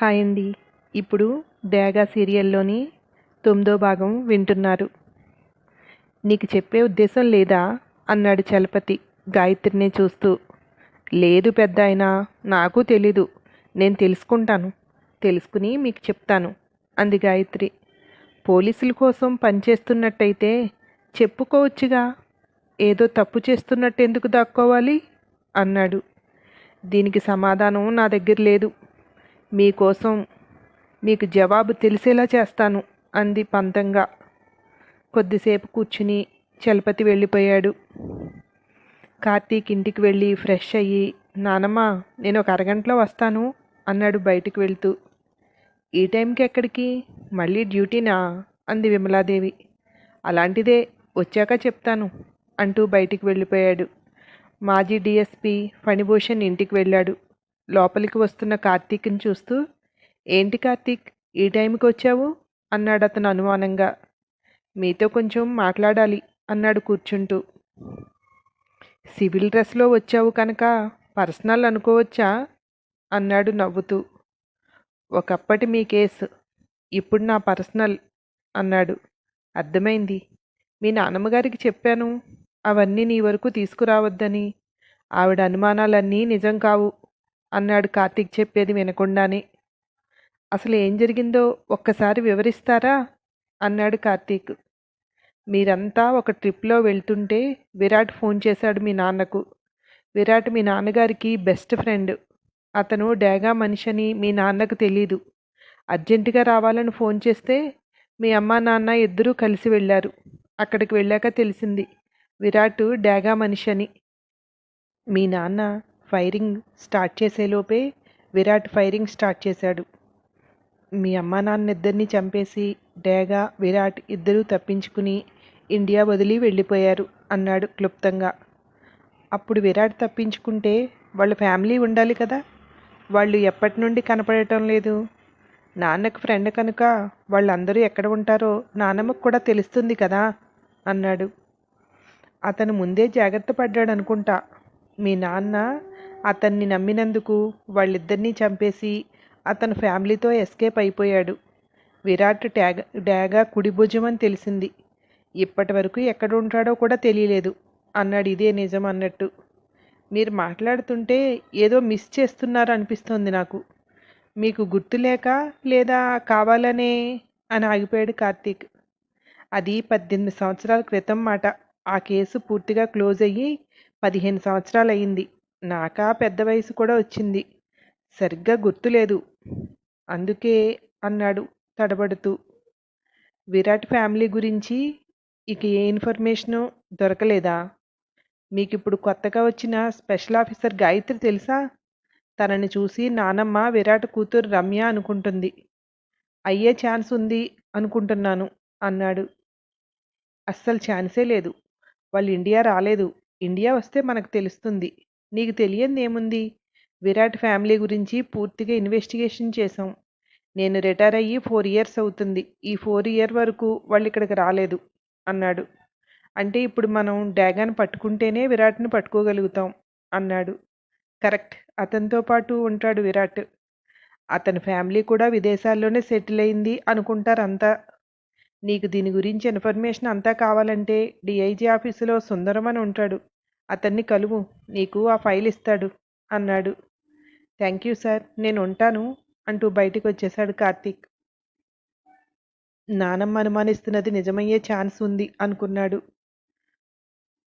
Hi అండి ఇప్పుడు డేగా సీరియల్లోని తొమ్మిదో భాగం వింటున్నారు. నీకు చెప్పే ఉద్దేశం లేదా? అన్నాడు చలపతి గాయత్రిని చూస్తూ. లేదు పెద్ద అయినా నాకు తెలీదు. నేను తెలుసుకుంటాను. తెలుసుకుని మీకు చెప్తాను అంది గాయత్రి. పోలీసుల కోసం పనిచేస్తున్నట్టయితే చెప్పుకోవచ్చుగా. ఏదో తప్పు చేస్తున్నట్టు ఎందుకు దాక్కోవాలి? అన్నాడు. దీనికి సమాధానం నా దగ్గర లేదు. మీకోసం మీకు జవాబు తెలిసేలా చేస్తాను అంది పంతంగా. కొద్దిసేపు కూర్చుని చలపతి వెళ్ళిపోయాడు. కార్తీక్ ఇంటికి వెళ్ళి ఫ్రెష్ అయ్యి నానమ్మ నేను ఒక అరగంటలో వస్తాను అన్నాడు బయటికి వెళ్తూ. ఈ టైంకి ఎక్కడికి? మళ్ళీ డ్యూటీనా? అంది విమలాదేవి. అలాంటిదే వచ్చాక చెప్తాను అంటూ బయటికి వెళ్ళిపోయాడు. మాజీ డిఎస్పి ఫణిభూషణ్ ఇంటికి వెళ్ళాడు. లోపలికి వస్తున్న కార్తీక్ని చూస్తూ ఏంటి కార్తీక్? ఈ టైంకి వచ్చావు? అన్నాడు అతను అనుమానంగా. మీతో కొంచెం మాట్లాడాలి అన్నాడు కూర్చుంటూ. సివిల్ డ్రెస్లో వచ్చావు కనుక పర్సనల్ అనుకోవచ్చా? అన్నాడు నవ్వుతూ. ఒకప్పటి మీ కేసు ఇప్పుడు నా పర్సనల్ అన్నాడు. అర్థమైంది. మీ నాన్నమ్మగారికి చెప్పాను. అవన్నీ నీ వరకు తీసుకురావద్దని. ఆవిడ అనుమానాలన్నీ నిజం కావు. అన్నాడు కార్తీక్ చెప్పేది వినకుండానే. అసలు ఏం జరిగిందో ఒక్కసారి వివరిస్తారా? అన్నాడు కార్తీక్. మీరంతా ఒక ట్రిప్లో వెళ్తుంటే విరాట్ ఫోన్ చేశాడు మీ నాన్నకు. విరాట్ మీ నాన్నగారికి బెస్ట్ ఫ్రెండ్. అతను డేగా మనిషి మీ నాన్నకు తెలీదు. అర్జెంటుగా రావాలని ఫోన్ చేస్తే మీ అమ్మ నాన్న ఇద్దరూ కలిసి వెళ్ళారు. అక్కడికి వెళ్ళాక తెలిసింది. విరాట్ డేగా మనిషి అని మీ నాన్న ఫైరింగ్ స్టార్ట్ చేసేలోపే విరాట్ ఫైరింగ్ స్టార్ట్ చేశాడు. మీ అమ్మా నాన్న ఇద్దరిని చంపేసి డేగా విరాట్ ఇద్దరూ తప్పించుకుని ఇండియా వదిలి వెళ్ళిపోయారు అన్నాడు క్లుప్తంగా. అప్పుడు విరాట్ తప్పించుకుంటే వాళ్ళ ఫ్యామిలీ ఉండాలి కదా. వాళ్ళు ఎప్పటి నుండి కనపడటం లేదు. నాన్నకు ఫ్రెండ్ కనుక వాళ్ళందరూ ఎక్కడ ఉంటారో నాన్నమ్మకు కూడా తెలుస్తుంది కదా అన్నాడు. అతను ముందే జాగ్రత్త పడ్డాడు అనుకుంటా మీ నాన్న అతన్ని నమ్మినందుకు వాళ్ళిద్దరినీ చంపేసి అతను ఫ్యామిలీతో ఎస్కేప్ అయిపోయాడు. విరాట్ ట్యాగ డాగా కుడి భుజం అని తెలిసింది. ఇప్పటి వరకు ఎక్కడ ఉంటాడో కూడా తెలియలేదు. అన్నాడు ఇదే నిజం అన్నట్టు. మీరు మాట్లాడుతుంటే ఏదో మిస్ చేస్తున్నారు అనిపిస్తోంది నాకు. మీకు గుర్తులేక లేదా కావాలనే అని ఆగిపోయాడు కార్తీక్. అది పద్దెనిమిది సంవత్సరాల క్రితం మాట. ఆ కేసు పూర్తిగా క్లోజ్ అయ్యి పదిహేను సంవత్సరాలు అయింది నాకా పెద్ద వయసు కూడా వచ్చింది. సరిగ్గా గుర్తులేదు. అందుకే అన్నాడు తడబడుతూ. విరాట్ ఫ్యామిలీ గురించి ఇక ఏ ఇన్ఫర్మేషను దొరకలేదా? మీకు ఇప్పుడు కొత్తగా వచ్చిన స్పెషల్ ఆఫీసర్ గాయత్రి తెలుసా? తనని చూసి నానమ్మ విరాట్ కూతురు రమ్య అనుకుంటుంది. అయ్యే ఛాన్స్ ఉంది అనుకుంటున్నాను అన్నాడు. అస్సలు ఛాన్సే లేదు. వాళ్ళు ఇండియా రాలేదు. ఇండియా వస్తే మనకు తెలుస్తుంది. నీకు తెలియంది ఏముంది విరాట్ ఫ్యామిలీ గురించి పూర్తిగా ఇన్వెస్టిగేషన్ చేశాం. నేను రిటైర్ అయ్యి ఫోర్ ఇయర్స్ అవుతుంది. ఈ ఫోర్ ఇయర్ వరకు వాళ్ళు ఇక్కడికి రాలేదు అన్నాడు. అంటే ఇప్పుడు మనం డ్యాగాన్ పట్టుకుంటేనే విరాట్ని పట్టుకోగలుగుతాం అన్నాడు. కరెక్ట్. అతనితో పాటు ఉంటాడు విరాట్. అతని ఫ్యామిలీ కూడా విదేశాల్లోనే సెటిల్ అయింది అనుకుంటారు అంతా నీకు దీని గురించి ఇన్ఫర్మేషన్ అంతా కావాలంటే డిఐజీ ఆఫీసులో సుందరం అని ఉంటాడు. అతన్ని కలువు నీకు ఆ ఫైల్ ఇస్తాడు అన్నాడు. థ్యాంక్ యూ సార్ నేను ఉంటాను అంటూ బయటికి వచ్చేశాడు కార్తీక్. నానమ్మ అనుమానిస్తున్నది నిజమయ్యే ఛాన్స్ ఉంది అనుకున్నాడు.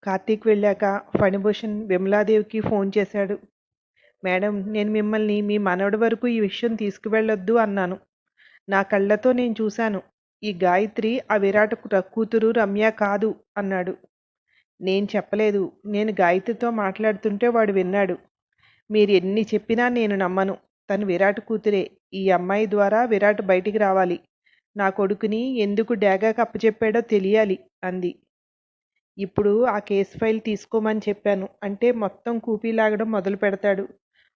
కార్తీక్ వెళ్ళాక ఫణిభూషణ్ విమలాదేవికి ఫోన్ చేశాడు. మేడం నేను మిమ్మల్ని మీ మనవడి వరకు ఈ విషయం తీసుకువెళ్ళొద్దు అన్నాను. నా కళ్ళతో నేను చూశాను. ఈ గాయత్రి ఆ విరాట్ కూతురు రమ్య కాదు అన్నాడు. నేను చెప్పలేదు. నేను గాయత్రితో మాట్లాడుతుంటే వాడు విన్నాడు. మీరు ఎన్ని చెప్పినా నేను నమ్మను. తను విరాట్ కూతురే. ఈ అమ్మాయి ద్వారా విరాట్ బయటికి రావాలి. నా కొడుకుని ఎందుకు డాగాకి అప్పచెప్పాడో తెలియాలి అంది. ఇప్పుడు ఆ కేసు ఫైల్ తీసుకోమని చెప్పాను. అంటే మొత్తం కూపీ లాగడం మొదలు పెడతాడు.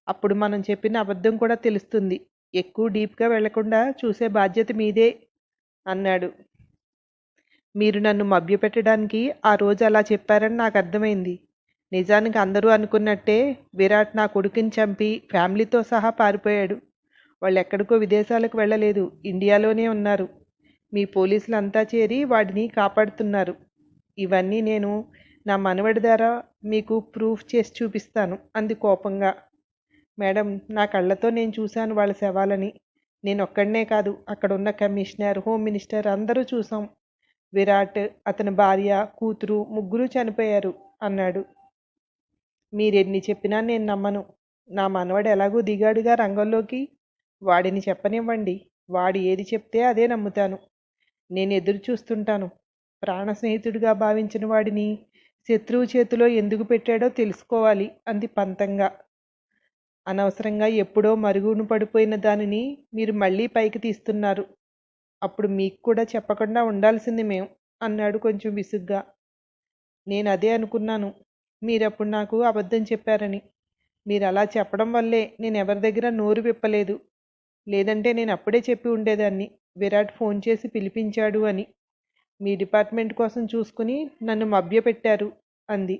అప్పుడు మనం చెప్పిన అబద్ధం కూడా తెలుస్తుంది. ఎక్కువ డీప్గా వెళ్ళకుండా చూసే బాధ్యత మీదే అన్నాడు. మీరు నన్ను మభ్యపెట్టడానికి ఆ రోజు అలా చెప్పారని నాకు అర్థమైంది. నిజానికి అందరూ అనుకున్నట్టే విరాట్ నా కొడుకుని చంపి ఫ్యామిలీతో సహా పారిపోయాడు. వాళ్ళు ఎక్కడికో విదేశాలకు వెళ్ళలేదు. ఇండియాలోనే ఉన్నారు. మీ పోలీసులు అంతా చేరి వాడిని కాపాడుతున్నారు. ఇవన్నీ నేను నా మనవడి ద్వారా మీకు ప్రూఫ్ చేసి చూపిస్తాను అంది కోపంగా. మేడం నా కళ్ళతో నేను చూశాను వాళ్ళ శవాలని. నేను ఒక్కడనే కాదు అక్కడ ఉన్న కమిషనర్ హోమ్ మినిస్టర్ అందరూ చూసాం విరాట్ అతని భార్య కూతురు ముగ్గురు చనిపోయారు అన్నాడు. మీరెన్ని చెప్పినా నేను నమ్మను. నా మనవడు ఎలాగూ దిగాడుగా రంగంలోకి. వాడిని చెప్పనివ్వండి. వాడు ఏది చెప్తే అదే నమ్ముతాను. నేను ఎదురు చూస్తుంటాను. ప్రాణ స్నేహితుడిగా భావించిన వాడిని శత్రువు చేతిలో ఎందుకు పెట్టాడో తెలుసుకోవాలి అంది పంతంగా. అనవసరంగా ఎప్పుడో మరుగున పడిపోయిన దానిని మీరు మళ్ళీ పైకి తీస్తున్నారు. అప్పుడు మీకు కూడా చెప్పకుండా ఉండాల్సింది మేము అన్నాడు కొంచెం విసుగ్గా. నేను అదే అనుకున్నాను. మీరప్పుడు నాకు అబద్ధం చెప్పారని. మీరు అలా చెప్పడం వల్లే నేను ఎవరి దగ్గర నోరు విప్పలేదు. లేదంటే నేను అప్పుడే చెప్పి ఉండేదాన్ని. విరాట్ ఫోన్ చేసి పిలిపించాడు అని. మీ డిపార్ట్మెంట్ కోసం చూసుకుని నన్ను మభ్యపెట్టారు అంది.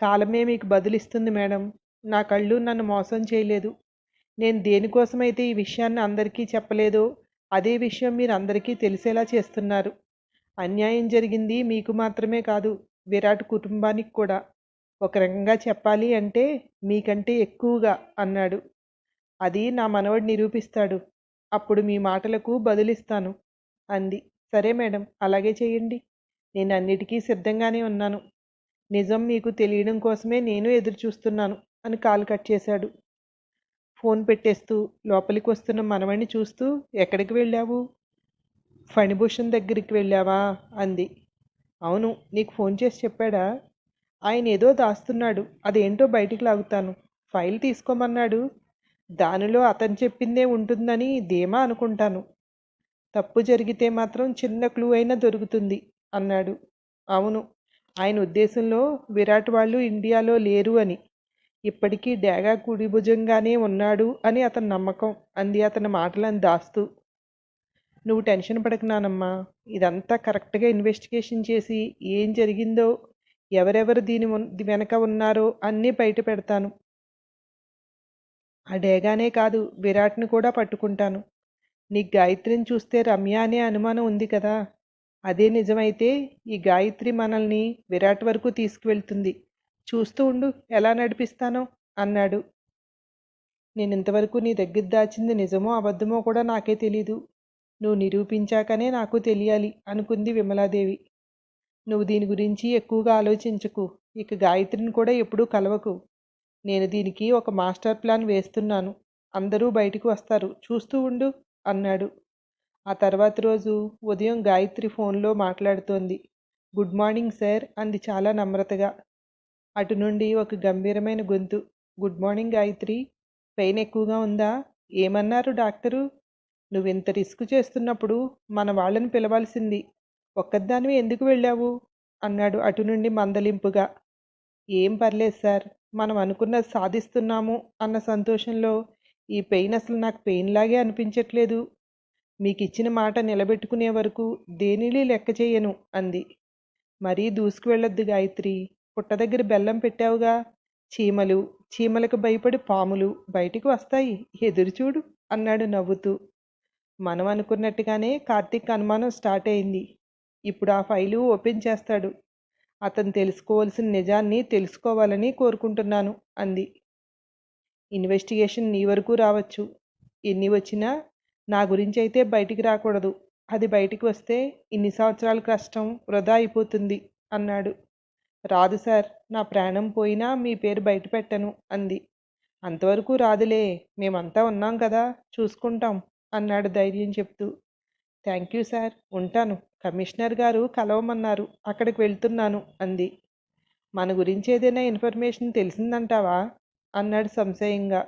కాలమే మీకు బదులిస్తుంది మేడం. నా కళ్ళు నన్ను మోసం చేయలేదు. నేను దేనికోసమైతే ఈ విషయాన్ని అందరికీ చెప్పలేదో అదే విషయం మీరు అందరికీ తెలిసేలా చేస్తున్నారు. అన్యాయం జరిగింది మీకు మాత్రమే కాదు విరాట్ కుటుంబానికి కూడా. ఒక రకంగా చెప్పాలి అంటే మీకంటే ఎక్కువగా అన్నాడు. అది నా మనవడు నిరూపిస్తాడు. అప్పుడు మీ మాటలకు బదులిస్తాను అంది. సరే మేడం అలాగే చేయండి. నేను అన్నిటికీ సిద్ధంగానే ఉన్నాను. నిజం మీకు తెలియడం కోసమే నేను ఎదురు చూస్తున్నాను అని కాలు కట్ చేశాడు. ఫోన్ పెట్టేస్తూ లోపలికి వస్తున్న మనవణ్ణి చూస్తూ ఎక్కడికి వెళ్ళావు? ఫణిభూషణ్ దగ్గరికి వెళ్ళావా? అంది. అవును నీకు ఫోన్ చేసి చెప్పాడా? ఆయన ఏదో దాస్తున్నాడు అదేంటో బయటికి లాగుతాను. ఫైల్ తీసుకోమన్నాడు. దానిలో అతను చెప్పిందే ఉంటుందని ధీమా అనుకుంటాను. తప్పు జరిగితే మాత్రం చిన్న క్లూ అయినా దొరుకుతుంది అన్నాడు. అవును ఆయన ఉద్దేశంలో విరాట్ వాళ్ళు ఇండియాలో లేరు అని. ఇప్పటికీ డేగా కుడి భుజంగానే ఉన్నాడు అని అతని నమ్మకం. అంది అతని మాటలను దాస్తూ. నువ్వు టెన్షన్ పడకున్నానమ్మా. ఇదంతా కరెక్ట్గా ఇన్వెస్టిగేషన్ చేసి ఏం జరిగిందో ఎవరెవరు దీని వెనక ఉన్నారో అన్నీ బయట పెడతాను. ఆ డేగానే కాదు విరాట్ని కూడా పట్టుకుంటాను. నీకు గాయత్రిని చూస్తే రమ్య అనే అనుమానం ఉంది కదా. అదే నిజమైతే ఈ గాయత్రి మనల్ని విరాట్ వరకు తీసుకువెళ్తుంది. చూస్తూ ఉండు ఎలా నడిపిస్తానో అన్నాడు. నేను ఇంతవరకు నీ దగ్గర దాచింది నిజమో అబద్ధమో కూడా నాకే తెలీదు. నువ్వు నిరూపించాకనే నాకు తెలియాలి అనుకుంది విమలాదేవి. నువ్వు దీని గురించి ఎక్కువగా ఆలోచించకు ఇక గాయత్రిని కూడా ఎప్పుడూ కలవకు. నేను దీనికి ఒక మాస్టర్ ప్లాన్ వేస్తున్నాను. అందరూ బయటకు వస్తారు చూస్తూ ఉండు అన్నాడు. ఆ తర్వాత రోజు ఉదయం గాయత్రి ఫోన్లో మాట్లాడుతోంది. గుడ్ మార్నింగ్ సార్ అంది చాలా నమ్రతగా. అటు నుండి ఒక గంభీరమైన గొంతు గుడ్ మార్నింగ్ గాయత్రి పెయిన్ ఎక్కువగా ఉందా? ఏమన్నారు డాక్టరు? నువ్వు ఇంత రిస్క్ చేస్తున్నప్పుడు మన వాళ్ళని పిలవాల్సింది ఒక్కదానివి ఎందుకు వెళ్ళావు? అన్నాడు అటు నుండి మందలింపుగా. ఏం పర్లేదు సార్ మనం అనుకున్నది సాధిస్తున్నాము అన్న సంతోషంలో ఈ పెయిన్ అసలు నాకు పెయిన్ లాగే అనిపించట్లేదు. మీకు ఇచ్చిన మాట నిలబెట్టుకునే వరకు దేనిని లెక్క చేయను అంది. మరీ దూసుకు వెళ్ళొద్దు గాయత్రి పుట్ట దగ్గర బెల్లం పెట్టావుగా. చీమలు చీమలకు భయపడి పాములు బయటికి వస్తాయి. ఎదురుచూడు అన్నాడు నవ్వుతూ. మనం అనుకున్నట్టుగానే కార్తీక్ అనుమానం స్టార్ట్ అయింది. ఇప్పుడు ఆ ఫైలు ఓపెన్ చేస్తాడు. అతను తెలుసుకోవాల్సిన నిజాన్ని తెలుసుకోవాలని కోరుకుంటున్నాను అంది. ఇన్వెస్టిగేషన్ నీ వరకు రావచ్చు. ఎన్ని వచ్చినా నా గురించి అయితే బయటికి రాకూడదు. అది బయటికి వస్తే ఇన్ని సంవత్సరాల కష్టం వృధా అయిపోతుంది అన్నాడు. రాదు సార్ నా ప్రాణం పోయినా మీ పేరు బయట పెట్టను అంది. అంతవరకు రాదులే మేమంతా ఉన్నాం కదా చూసుకుంటాం అన్నాడు ధైర్యం చెప్తూ. థ్యాంక్ యూ సార్ ఉంటాను కమిషనర్ గారు కలవమన్నారు అక్కడికి వెళ్తున్నాను అంది. మన గురించి ఏదైనా ఇన్ఫర్మేషన్ తెలిసిందంటావా అన్నాడు సంశయంగా.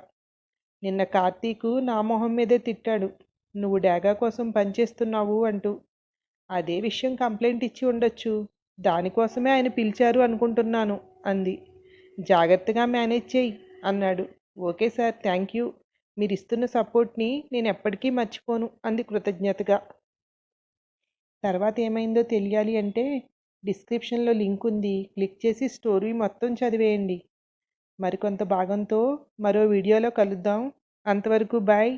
నిన్న కార్తీకు నా మొహం మీదే తిట్టాడు నువ్వు డాగా కోసం పనిచేస్తున్నావు అంటూ. అదే విషయం కంప్లైంట్ ఇచ్చి ఉండొచ్చు దానికోసమే ఆయన పిలిచారు అనుకుంటున్నాను అంది. జాగ్రత్తగా మేనేజ్ చేయి అన్నాడు. Okay sir thank you. మీరు ఇస్తున్న సపోర్ట్ని నేను ఎప్పటికీ మర్చిపోను అంది కృతజ్ఞతగా. తర్వాత ఏమైందో తెలియాలి అంటే డిస్క్రిప్షన్లో లింక్ ఉంది. క్లిక్ చేసి స్టోరీ మొత్తం చదివేయండి. మరికొంత భాగంతో మరో వీడియోలో కలుద్దాం. అంతవరకు బాయ్.